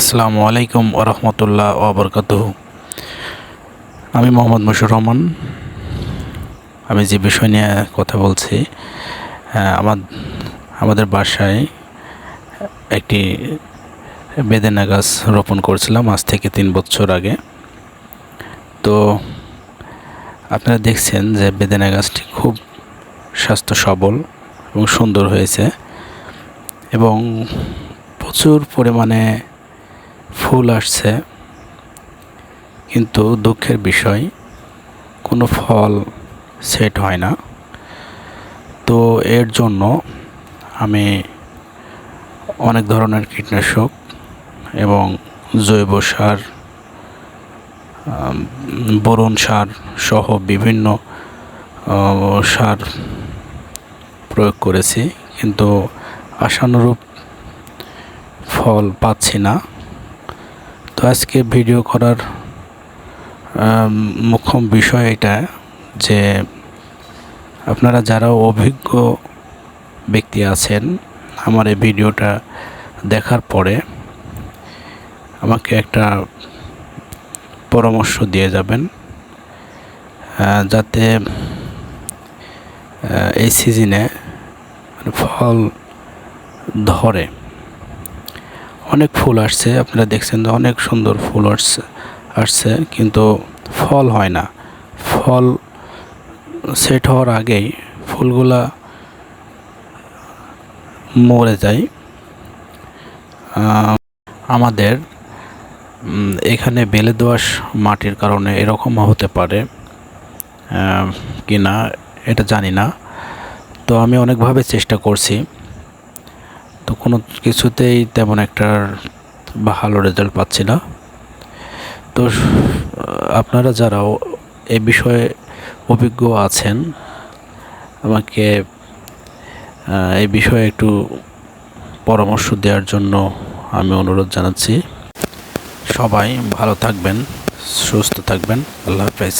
আসসালামু আলাইকুম ওরহমতুল্লাহ ওবরকাত আমি মোহাম্মদ মুশুর রহমান। আমি যে বিষয় নিয়ে কথা বলছি আমার, আমাদের বাসায় একটি বেদেনা গাছ রোপণ করেছিলাম আজ থেকে তিন বছর আগে। তো আপনারা দেখছেন যে বেদেনা গাছটি খুব স্বাস্থ্য সবল এবং সুন্দর হয়েছে এবং প্রচুর পরিমাণে ফুল আসছে, কিন্তু দুঃখের বিষয়, কোনো ফল সেট হয় না। তো এর জন্য আমি অনেক ধরনের কীটনাশক এবং জৈব সার বোরন সার সহ বিভিন্ন সার প্রয়োগ করেছি, কিন্তু আশানুরূপ ফল পাচ্ছি না। তো আজকে ভিডিও করার মুখ্য বিষয় এটা যে আপনারা যারা অভিজ্ঞ ব্যক্তি আছেন আমার এই ভিডিওটা দেখার পরে আমাকে একটা পরামর্শ দিয়ে যাবেন যাতে এই সিজনে মানে ফল ধরে। অনেক ফুল আসছে, আপনারা দেখছেন যে অনেক সুন্দর ফুল আসছে আসছে, কিন্তু ফল হয় না। ফল সেট হওয়ার আগেই ফুলগুলা মরে যায়। আমাদের এখানে বেলে দোয়াশ মাটির কারণে এরকম হতে পারে কি না এটা জানি না। তো আমি অনেকভাবে চেষ্টা করছি। তো কোনো কিছুতেই তেমন একটা ভালো রেজাল্ট পাচ্ছি না। তো আপনারা যারাও এ বিষয়ে অভিজ্ঞ আছেন, আমাকে এই বিষয়ে একটু পরামর্শ দেওয়ার জন্য আমি অনুরোধ জানাচ্ছি। সবাই ভালো থাকবেন, সুস্থ থাকবেন। আল্লাহ হাফেজ।